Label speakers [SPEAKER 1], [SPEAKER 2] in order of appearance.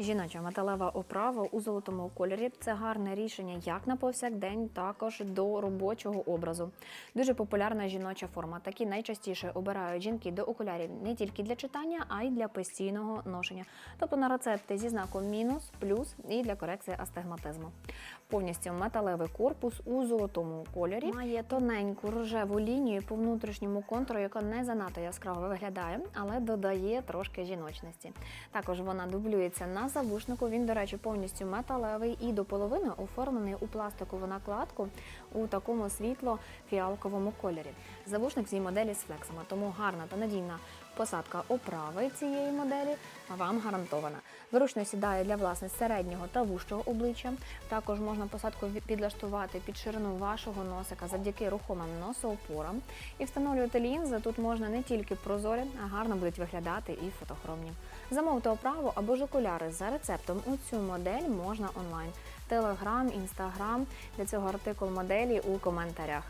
[SPEAKER 1] Жіноча металева оправа у золотому кольорі це гарне рішення як на повсякдень, також до робочого образу. Дуже популярна жіноча форма. Такі найчастіше обирають жінки до окулярів не тільки для читання, а й для постійного ношення. Тобто на рецепти зі знаком мінус, плюс і для корекції астигматизму. Повністю металевий корпус у золотому кольорі має тоненьку рожеву лінію по внутрішньому контуру, яка не занадто яскраво виглядає, але додає трошки жіночності. Також вона дублюється на завушнику. Він, до речі, повністю металевий і до половини оформлений у пластикову накладку у такому світло-фіалковому кольорі. Завушник її моделі з флексами, тому гарна та надійна посадка оправи цієї моделі вам гарантована. Зручно сідає для власне середнього та вужчого обличчя. Також можна посадку підлаштувати під ширину вашого носика завдяки рухомим носоопорам. І встановлювати лінзи тут можна не тільки прозорі, а гарно будуть виглядати і фотохромні. Замовити оправу або ж окуляри за рецептом у цю модель можна онлайн. Телеграм, інстаграм для цього артикул моделі у коментарях.